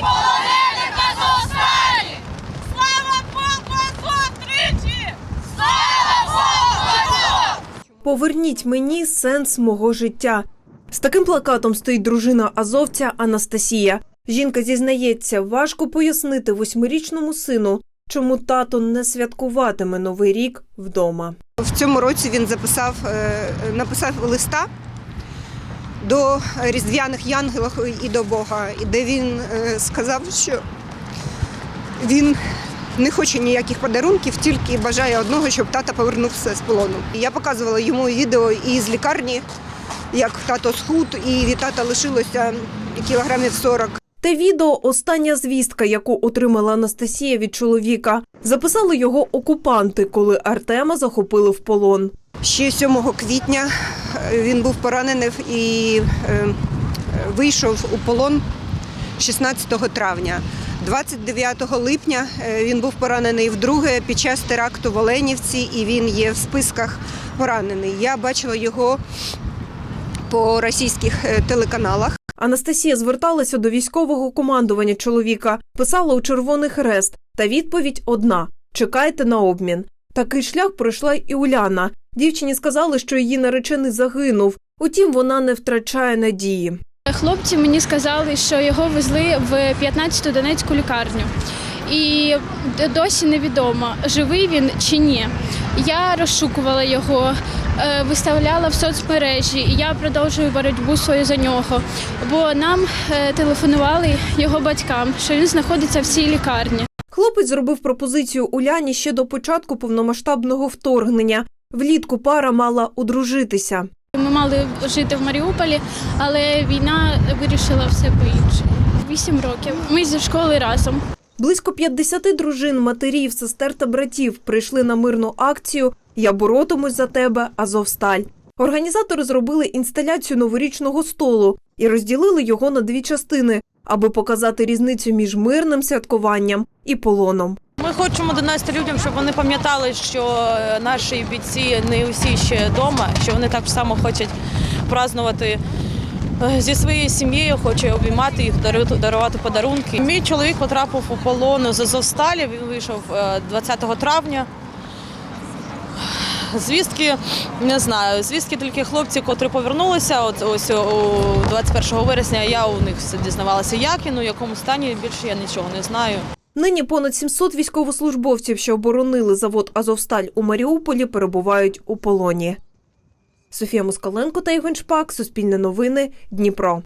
полонених Азовсталі! Слава полку Азов тричі! Слава полку Азов! Поверніть мені сенс мого життя. З таким плакатом стоїть дружина азовця Анастасія. Жінка зізнається, важко пояснити восьмирічному сину, чому тато не святкуватиме новий рік вдома. В цьому році він записав, е, написав листа до різдвяних янголів і до Бога, і де він е, сказав, що він не хоче ніяких подарунків, тільки бажає одного, щоб тата повернувся з полону. І Я показувала йому відео і з лікарні, як тато схуд, і від тата лишилося кілограмів 40. Те відео остання звістка, яку отримала Анастасія від чоловіка. Записали його окупанти, коли Артема захопили в полон. Ще 7 квітня він був поранений і е, вийшов у полон 16 травня. 29 липня е, він був поранений вдруге під час теракту в Оленівці, і він є в списках поранений. Я бачила його по російських е, телеканалах. Анастасія зверталася до військового командування чоловіка, писала у Червоний Хрест. Та відповідь одна: чекайте на обмін. Такий шлях пройшла і Уляна. Дівчині сказали, що її наречений загинув. Утім, вона не втрачає надії. Хлопці мені сказали, що його везли в 15-ту Донецьку лікарню. І досі невідомо, живий він чи ні. Я розшукувала його, е, виставляла в соцмережі, і я продовжую боротьбу свою за нього. Бо нам е, телефонували його батькам, що він знаходиться в цій лікарні. Хлопець зробив пропозицію Уляні ще до початку повномасштабного вторгнення. Влітку пара мала одружитися. Ми мали жити в Маріуполі, але війна вирішила все по-іншому. Вісім років. Ми зі школи разом. Близько 50 дружин, матерів, сестер та братів прийшли на мирну акцію Я боротимусь за тебе, Азовсталь. Організатори зробили інсталяцію новорічного столу і розділили його на дві частини, аби показати різницю між мирним святкуванням і полоном. Хочемо донести людям, щоб вони пам'ятали, що е, наші бійці не усі ще вдома, що вони так само хочуть празнувати е, зі своєю сім'єю, хоче обіймати їх, дарувати- подарунки. Мій чоловік потрапив у полон з Азовсталі, він вийшов е, 20 травня. Звістки не знаю. Звістки тільки хлопці, котрі повернулися. От ось у 21 вересня я у них все дізнавалася, як він, у якому стані більше я нічого не знаю. Нині понад 700 військовослужбовців, що оборонили завод Азовсталь у Маріуполі, перебувають у полоні. Софія Москаленко та Євген Шпак, Суспільне новини, Дніпро.